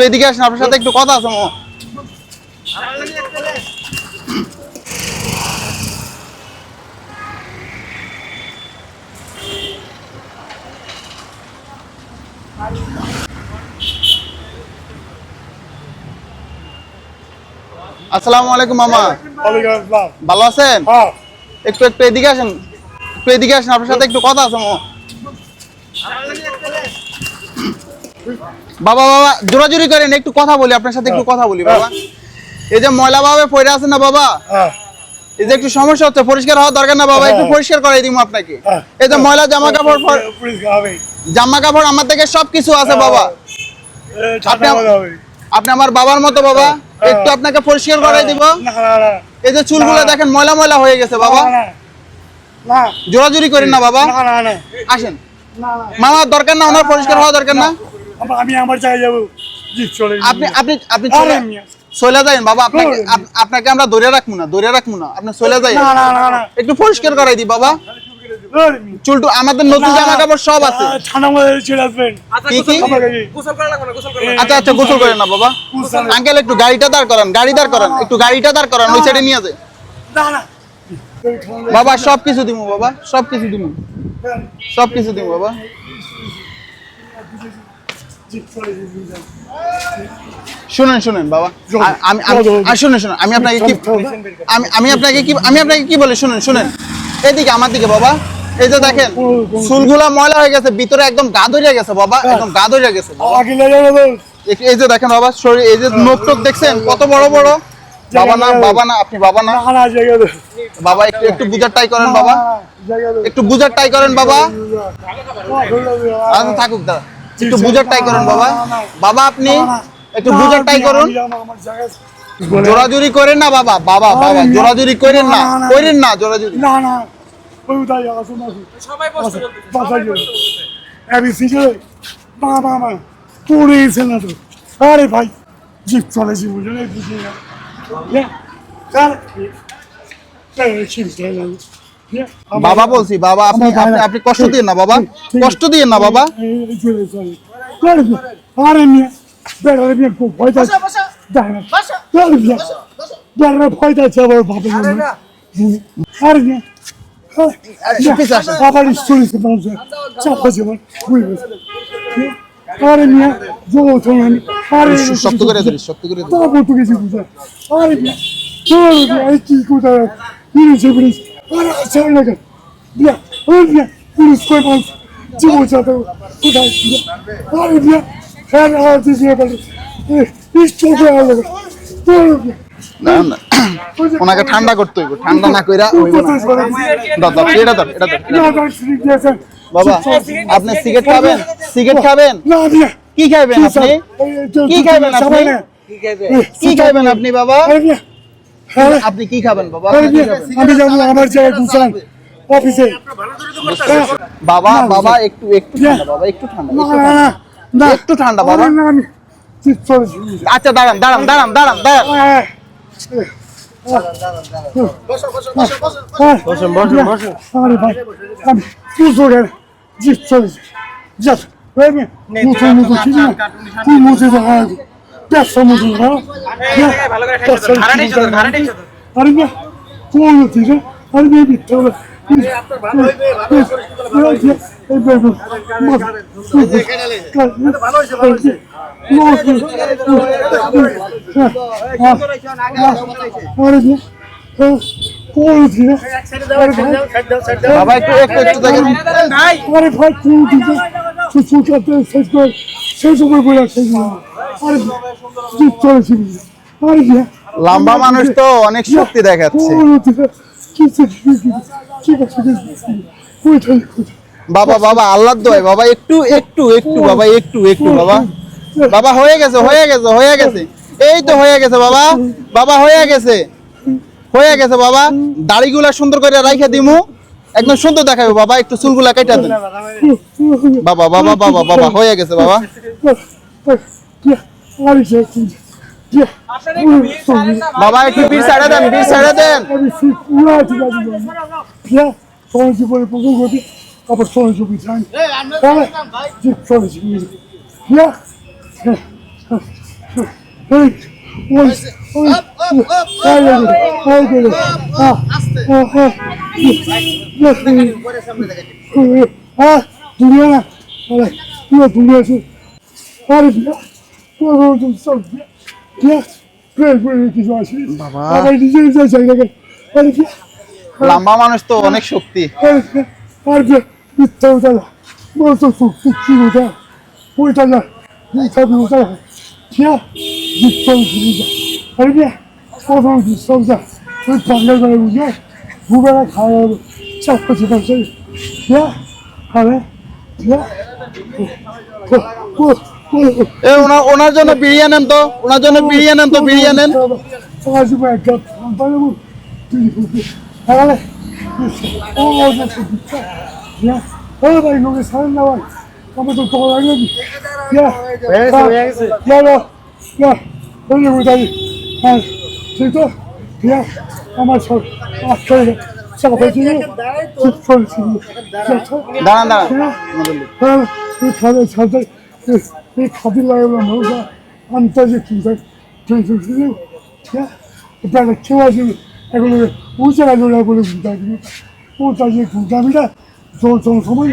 একটু এদিকে আসেন আপনার সাথে একটু কথা আছে আসসালামু আলাইকুম মামা। ভালো আছেন? হ্যাঁ। একটু একটু এদিকে আসেন একটু এদিকে আসেন আপনার সাথে একটু কথা আছে মামা বাবা বাবা জোরাজুরি করেন একটু কথা বলি আপনার সাথে একটু কথা বলি বাবা। এই যে ময়লা ভাবে পড়ে আছে না বাবা? হ্যাঁ। এই যে একটু সমস্যা হচ্ছে পরিষ্কার হওয়া দরকার না বাবা একটু পরিষ্কার করাই দিব আপনাকে। হ্যাঁ। এই যে ময়লা জামা কাপড় জামা কাপড় আমার থেকে সবকিছু আছে বাবা। আপনি- আমার বাবার মতো বাবা। হ্যাঁ। একটু আপনাকে পরিষ্কার করাই দিব। এই যে চুলগুলো। দেখেন ময়লা ময়লা হয়ে গেছে বাবা। জোরাজুরি করেন না বাবা। আসেন। মামা দরকার না ওনার পরিষ্কার হওয়া দরকার না? আমি আমার জায়গায় যাব। জি চলে আপনি আপনি আপনি চলে বাবা আপনাকে আপনাকে আমরা ধরে রাখব না ধরে রাখব না। আপনি চলে যাই না না না না। একটু পরিষ্কার করাই দি বাবা। চুলটু আমাদের নতুন জামা কাপড় সব আছে। আ, মধ্যে চলে আসবেন। কি কি? আমার কাছে। এ, আচ্ছা আচ্ছা গোসল করেন না বাবা। আঙ্কেল একটু গাড়িটা দাঁড় করান গাড়ি দাঁড় করান একটু গাড়িটা দাঁড় করান ওই সাইডে নিয়ে যায় না না। বাবা সব কিছু দিমু বাবা সব কিছু দিমু। সব কিছু দিমু বাবা। শুনেন শুনেন বাবা। আমি আমি- শুনেন শুনেন আমি আপনাকে কি আমি আমি আপনাকে কি আমি আপনাকে কি বলি? শুনেন শুনেন। এদিকে আমার দিকে বাবা। এই যে দেখেন চুলগুলা ময়লা হয়ে গেছে ভিতরে একদম গা ধরিয়া গেছে বাবা। একদম গা ধরিয়া গেছে। এই- যে দেখেন বাবা শরীর এই যে নোখ টোক দেখছেন কত বড় বড়। বাবা না বাবা না আপনি বাবা না। বাবা একটু একটু বুঝার ট্রাই করেন বাবা। একটু বুঝার ট্রাই করেন বাবা। আচ্ছা থাকুক দাদা একটু বুঝার ট্রাই করেন বাবা বাবা আপনি একটু বুঝার ট্রাই করুন জোরাজুরি করেন না বাবা বাবা বাবা জোরাজুরি করেন না। করেন না জোরাজুরি না না পড়ে তো আরে ভাই জিপ চলেছি বুঝলেন এই বুঝি না বাবা বলছি বাবা আপনি আপনি কষ্ট দিয়ে না বাবা। কষ্ট দিয়ে না বাবা। আরে ভয় ভয় আবার। আবার চলেছে মানুষ চাপা ভুলে মিয়া জোর শক্ত করে ধরিস শক্ত করে ধরিস। তো আরে মিয়া কি কোথায়? আরে না মিয়া আরে মিয়া পুলিশ কই জীবন চাতে কোথায়? আরে মিয়া হ্যাঁ আর দিছি বলে এই চোখে চলো মিয়া না না ওনাকে ঠান্ডা করতে হইব ঠান্ডা না কইরা দাদা এটা ধর এটা ধর বাবা আপনি সিগারেট খাবেন? সিগারেট খাবেন? কি খাবেন আপনি? কি খাবেন আপনি? কি খাবেন আপনি বাবা? আরে হ্যাঁ আপনি কি খাবেন বাবা? খাবেন? আমি যাব আমার জায়গায় গুছান অফিসে হ্যাঁ। বাবা বাবা একটু একটু ঠান্ডা বাবা একটু ঠান্ডা না একটু ঠান্ডা। বাবা। না আমি ঠিক আচ্ছা দাঁড়ান দাঁড়ান দাঁড়ান দাঁড়ান দাঁড়ান। হ্যাঁ বসুন, বসুন, বসুন। ভাই। আমি চলেছি তুই তো হয় ব্যবসা মুখে না আরে না কোন ঠিক আরে মেয়ে বিত্তে হবে বাবা একটু একটু একটু দেখেন আরে ভাই তুই দিতে তুই তুই করতে শেষ কর শেষ সময় বলে শেষ লম্বা মানুষ তো অনেক শক্তি দেখাচ্ছে। বাবা বাবা আল্লাহ দোয় বাবা একটু একটু একটু বাবা একটু একটু বাবা। বাবা হয়ে গেছে হয়ে গেছে হয়ে গেছে। এই তো হয়ে গেছে বাবা। বাবা হয়ে গেছে। হয়ে গেছে বাবা। দাড়িগুলা সুন্দর করে রাইখা দিমু। একদম সুন্দর দেখাবে বাবা। একটু চুলগুলা কাটা দেন। বাবা বাবা বাবা বাবা হয়ে গেছে বাবা। বাবা একটু বীর ছেড়ে দেন বীর ছেড়ে দেন বিয়া তোমার পুকুর গতি আবার আহ, আহ, দুনিয়া না, দুনিয়া আছে। লম্বা মানুষ তো অনেক শক্তি খাওয়া ওনার জন্য বিড়িয়ে নেন তো ওনার জন্য বিড়িয়ে নেন তো বিড়িয়ে নেন Ağzıma kat, bana bu. Hele, o orada tuttu. Ya, hele ben onu sen de var. Ama da dolaylı bir. Ya, ya, ya, ya, öyle buradayım. Ha, çıktı. Ya, ama çok, aşağıya, sabahçıyı, tut sonuçunu. Ya, দাঁড়ান দাঁড়ান kadınlarla orada antalya kimse teyzesi ya ben kim acı এগুলো উঁচা জোড়া করে ঘুরতে দিবি ওটা যে ঘুরতামিটা জোর জোর সময়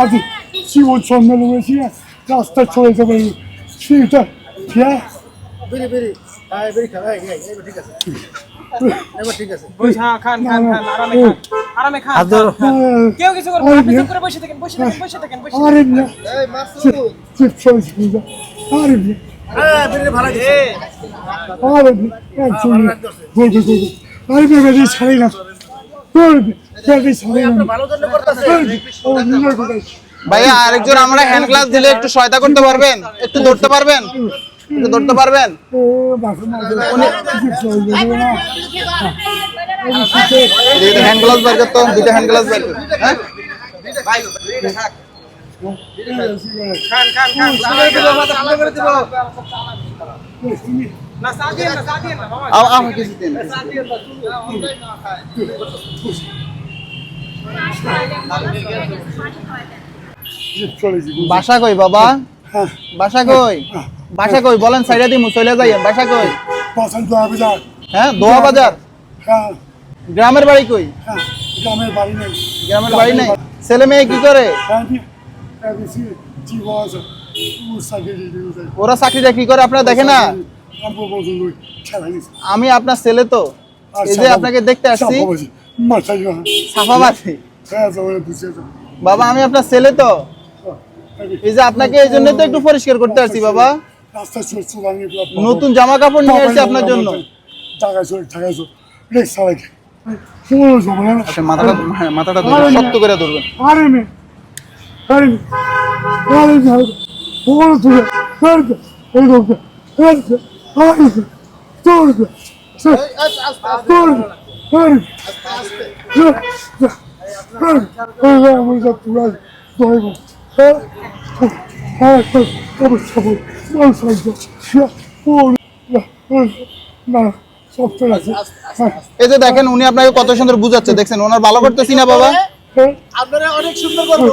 আজ জীবন সম্মেলন হয়েছি রাস্তা চলে যাবে সেটা হ্যাঁ? হ্যাঁ হ্যাঁ ঠিক আছে। এবার ঠিক আছে। খান খান খান আরামে খান আরামে খান কেউ কিছু করবে আপনি চুপ করে বসে থাকেন বসে থাকেন বসে থাকেন বসে আরে না এই মাসুদ। চিপ চলছে আরে না হ্যাঁ বেরি ভালো গেছে আরে একজন বলবে বলবে আরে বেবি ছাড়ি না। বলবে বেবি ছাড়ি না। ভালো জন্য করতেছে ও নিজের কোথায় ভাইয়া আরেকজন আমরা হ্যান্ড গ্লাস দিলে একটু সহায়তা করতে পারবেন? একটু ধরতে পারবেন? ধরতে পারবেন? হ্যান্ড গ্লাস বের করতো দুটো হ্যান্ড গ্লাস বের কর হ্যাঁ? বাসা কই বাবা? হ্যাঁ। বাসা কই? বাসা কই? বলেন সাইডা দিমু চলে যাই বাসা কই? বাসান তো হবে যা হ্যাঁ দোয়া বাজার? হ্যাঁ। গ্রামের বাড়ি কই? হ্যাঁ গ্রামের বাড়ি নেই। গ্রামের বাড়ি নাই? ছেলে মেয়ে কি করে? হ্যাঁ দিয়ে ওরা চাকরি টাকরি করে? আপনারা দেখে না? আমি আপনার ছেলে তো। এই যে আপনাকে দেখতে আসছি। হ্যাঁ বাবা আমি আপনার ছেলে তো। এই যে আপনাকে এই জন্য তো একটু পরিষ্কার করতে আসছি বাবা। রাস্তা চল চলাঙ্গে নতুন জামা কাপড় নিয়ে এসেছি আপনার জন্য টাকা চল টাকা চল রিক্সা আচ্ছা মাথাটা হ্যাঁ, মাথাটা শক্ত করে ধরবেন আরে মে আরে আরে মে তুলে এই আরে আমি যা হ্যাঁ হ্যাঁ হ্যাঁ এই যে দেখেন উনি আপনাকে কত সুন্দর বুঝাচ্ছে। দেখছেন ওনার ভালো করতেছি না বাবা? আপনারা অনেক সুন্দর করব।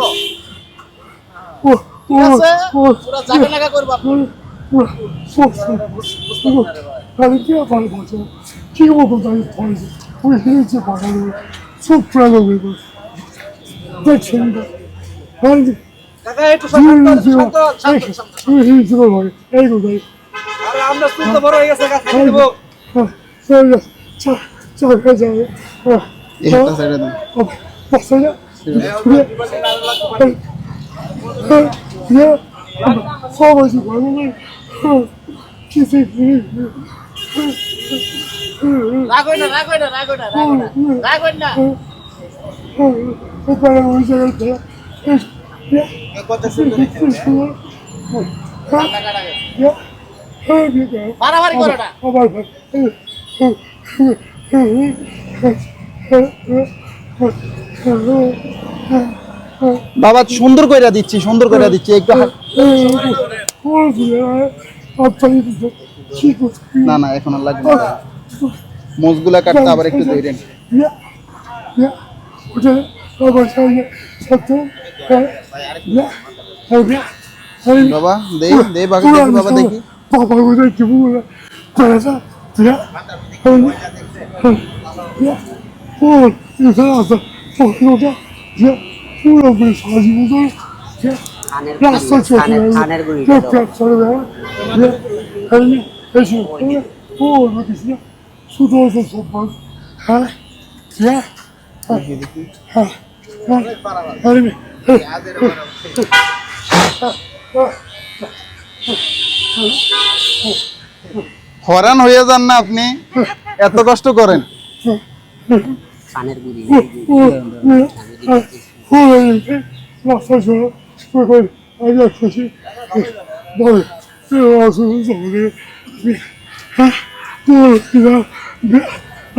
কাকা একটু শান্ত শান্ত শান্ত এই গুদাই আরে আমরা স্কুল তো বড় হয়ে গেছে কাজ করে দেব চল চল চল যাও এটা সাইডে দাও পাসে না ইয়া সবাই কি বলে কি সে রাগ না রাগ না রাগ না রাগ না রাগ না উপরে ওই জায়গাটা সুন্দর বাবা সুন্দর কইরা দিচ্ছি সুন্দর কইরা দিচ্ছি না না এখন আর লাগবে না মোজগুলা কাটতে আবার একটু দেরেন বাবা দেই দে বাবা দেখি বাবা দেখি বাবা কোথায় কি বলে চলে যা তুই ফোন এখানে আসা ফোন ওটা পুরো বেশ সাজি মতো রাস্তা চলে চলে যাবে এসে ফোন দেখিস না শুধু সব হ্যাঁ হ্যাঁ হ্যাঁ হরান হয়ে যান না আপনি? এত কষ্ট করেন। হ্যাঁ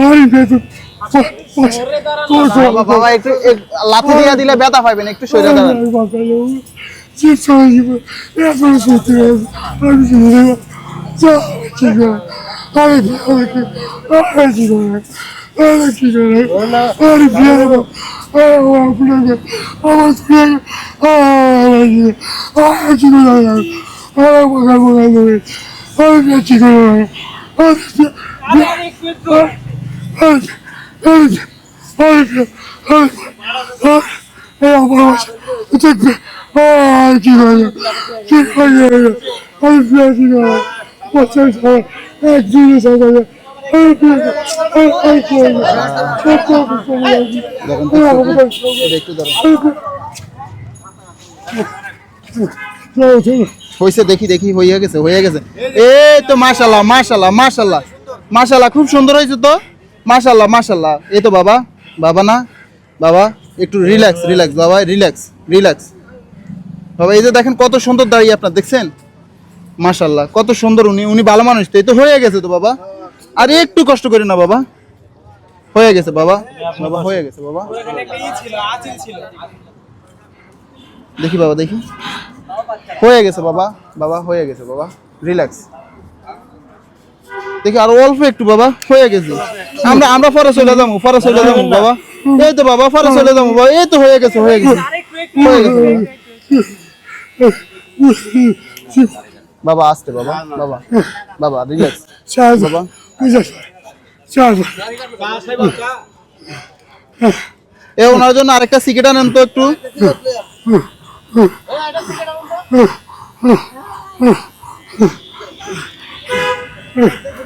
আমি বাবা দিলে ব্যথা পাইবেন একটু সরে আরে হয়েছে দেখি দেখি হয়ে গেছে হয়ে গেছে। এই তো মাশাল্লাহ মাশাল্লাহ মাশাল্লাহ মাশাল্লাহ খুব সুন্দর হয়েছে তো। মাশাল্লাহ মাশাল্লাহ এই তো বাবা বাবা না? বাবা, একটু রিল্যাক্স রিল্যাক্স বাবা রিল্যাক্স রিল্যাক্স বাবা, এই যে দেখেন কত সুন্দর দাঁড়িয়ে আপনার, দেখছেন? মাশাল্লাহ কত সুন্দর উনি উনি ভালো মানুষ তো, এই তো হয়ে গেছে তো বাবা। আর একটু কষ্ট করি না বাবা। হয়ে গেছে বাবা বাবা, হয়ে গেছে বাবা। দেখি বাবা, দেখি। হয়ে গেছে বাবা বাবা, হয়ে গেছে বাবা রিল্যাক্স দেখি আর অল্প একটু বাবা হয়ে গেছে আমরা আমরা পরে চলে যাব পরে চলে যাব বাবা এই তো বাবা পরে চলে যাব বাবা এই তো হয়ে গেছে হয়ে গেছে হয়ে গেছে বাবা বাবা আসতে বাবা বাবা বাবা রিল্যাক্স বাবা এ ওনার জন্য আরেকটা সিগারেট আনেন তো একটু হয়েছে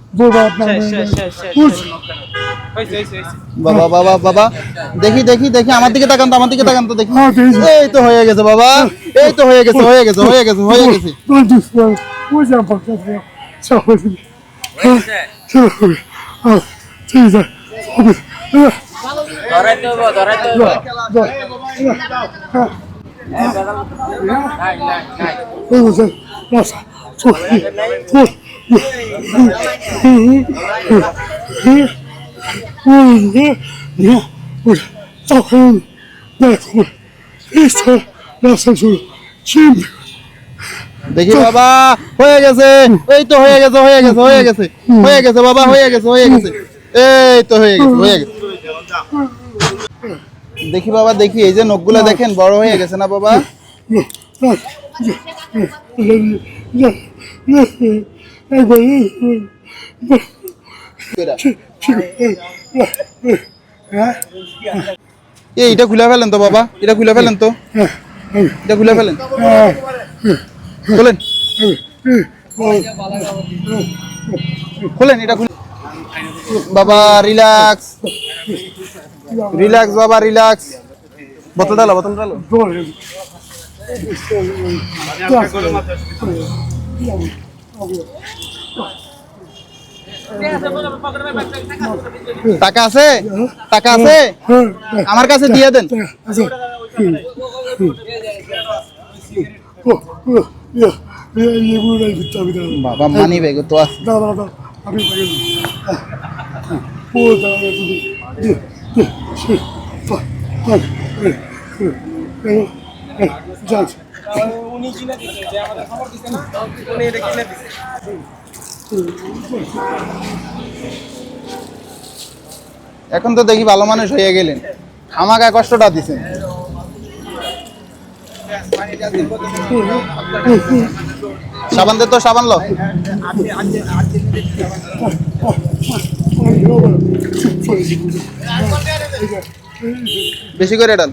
বাবা বাবা বাবা দেখি দেখি দেখি আমার দিকে তাকান তো আমার দিকে তাকান তো দেখি হ্যাঁ, এই তো হয়ে গেছে বাবা এই তো হয়ে গেছে হয়ে গেছে হয়ে গেছে হয়ে গেছে নাই নাই নাই Şimdi দেখি বাবা, হয়ে গেছে। এই তো হয়ে গেছে হয়ে গেছে হয়ে গেছে। হয়ে গেছে বাবা, হয়ে গেছে হয়ে গেছে। এই তো হয়ে গেছে হয়ে গেছে। দেখি বাবা, দেখি, এই যে নখগুলা দেখেন, বড় হয়ে গেছে না বাবা? এই এটা খুলে ফেলেন তো বাবা, এটা খুলে ফেলেন তো। এটা খুলে ফেলেন। খোলেন। খোলেন, এটা খুলে। বাবা রিল্যাক্স রিল্যাক্স বাবা রিল্যাক্স বোতল ডালো বোতল ডালো টাকা আছে? টাকা আছে? আমার কাছে দিয়ে দেন। বাবা মানি ব্যাগ তো আছে। এখন তো দেখি ভালো মানুষ হয়ে গেলেন। আমাকে কষ্টটা দিছেন। সাবান দে তো, সাবান লো। বেশি করে ডাল।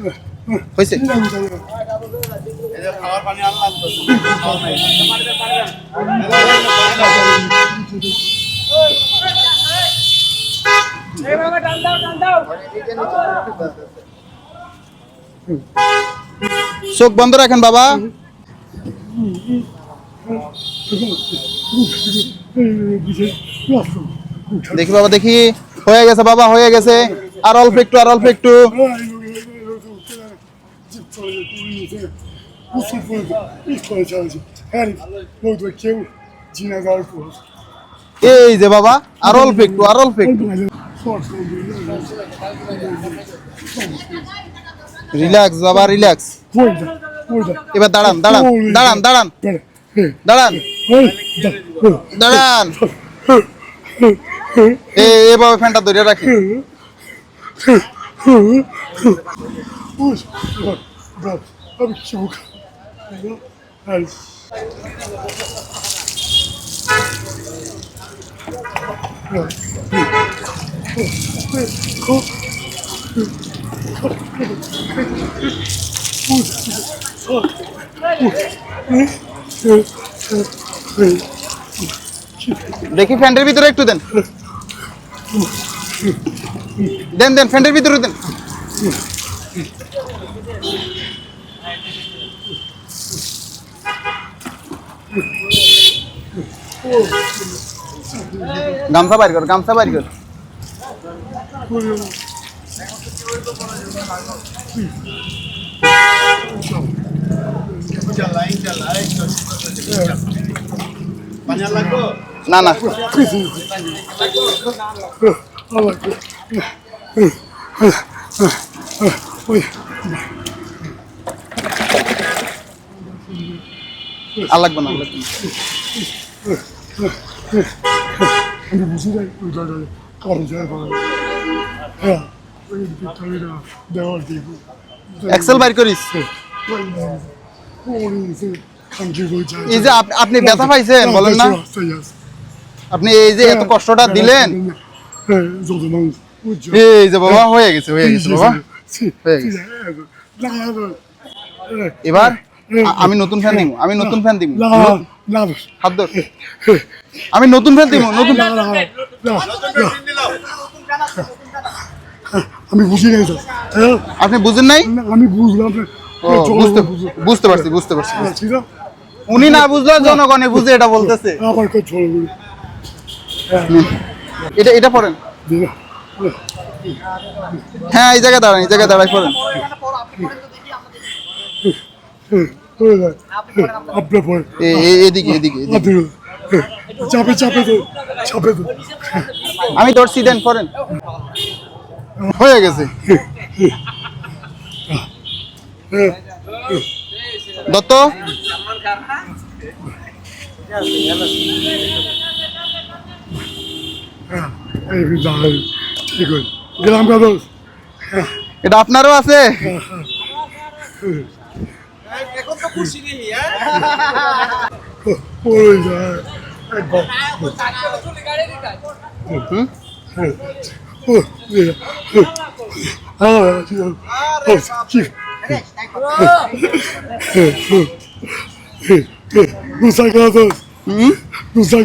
হয়েছে এইভাবে টান দাও টান দাও চোখ বন্ধ রাখেন বাবা দেখি বাবা দেখি হয়ে গেছে বাবা হয়ে গেছে আর অল্প একটু আর অল্প একটু এই যে বাবা আর অল্প একটু আর অল্প একটু। রিল্যাক্স বাবা রিল্যাক্স এবার দাঁড়ান দাঁড়ান দাঁড়ান দাঁড়ান। দাঁড়ান। দাঁড়ান। এভাবে ফ্যানটা ধরে রাখি। আমি চোখ দেখি ফ্যানের ভিতরে একটু দেন। দেন দেন ফ্যানের ভিতরে দেন। গামছা বাইর কর গামছা বাইর কর। না না। আর লাগবে না এক্সেল বাইর করিস। এই যে আপনি ব্যথা পাইছেন, বলেন না। আপনি এই যে এত কষ্টটা দিলেন। এই যে বাবা, হয়ে গেছে হয়ে গেছে বাবা। হয়ে গেছে। এবার? আমি নতুন ফ্যান দিব আমি নতুন ফ্যান দিব হাত ধর আমি নতুন ফ্যান দিব নতুন আমি বুঝি নাই হ্যাঁ? আপনি বুঝেন নাই? আমি বুঝলাম। বুঝতে বুঝতে পারছি বুঝতে পারছি উনি না বুঝলো জনগণে বুঝে এটা বলতেছে। করি এটা এটা পড়েন। হ্যাঁ এই জায়গায় দাঁড়ান এই জায়গায় দাঁড়াই পড়েন। আপনার পরে এ- এ- এদিকে এদিকে এদিকে। চাপে চাপে তো চাপে তো। আমি ধরছি দেন পড়েন হয়ে গেছে। হ্যাঁ দত্ত? হ্যাঁ কাদর এটা আপনারও আছে? এখন তো খুশি নেই হ্যাঁ ওই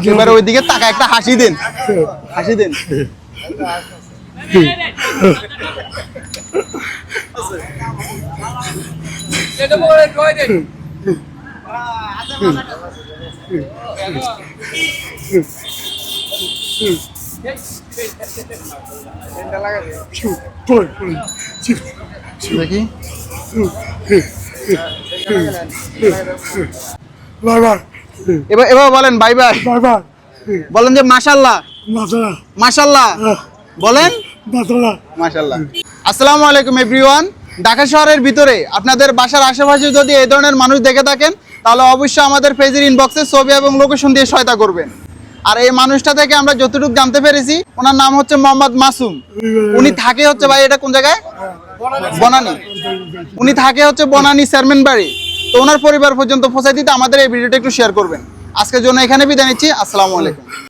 এবার ওইদিকে তাকা একটা হাসি দেন। হাসি দেন। দেখি এবার এবার বলেন বাই বাই। বাই বাই বলেন যে মাশাল্লাহ। মাশাল্লাহ। বলেন। মাসালা মাশাল্লাহ। আসসালামু আলাইকুম এভরিওয়ান। ঢাকা শহরের ভিতরে আপনাদের বাসার আশেপাশে যদি এই ধরনের মানুষ দেখে থাকেন, তাহলে অবশ্যই আমাদের পেজের ইনবক্সে ছবি এবং লোকেশন দিয়ে সহায়তা করবেন। আর এই মানুষটা থেকে আমরা যতটুকু জানতে পেরেছি, ওনার নাম হচ্ছে মোহাম্মদ মাসুম। উনি থাকে হচ্ছে ভাই, এটা কোন জায়গায়? বনানী। উনি থাকে হচ্ছে বনানী চেয়ারম্যান বাড়ি। তো ওনার পরিবার পর্যন্ত পৌঁছাই দিতে আমাদের এই ভিডিওটা একটু শেয়ার করবেন। আজকের জন্য এখানে বিদায় নিচ্ছি। আসসালামু আলাইকুম।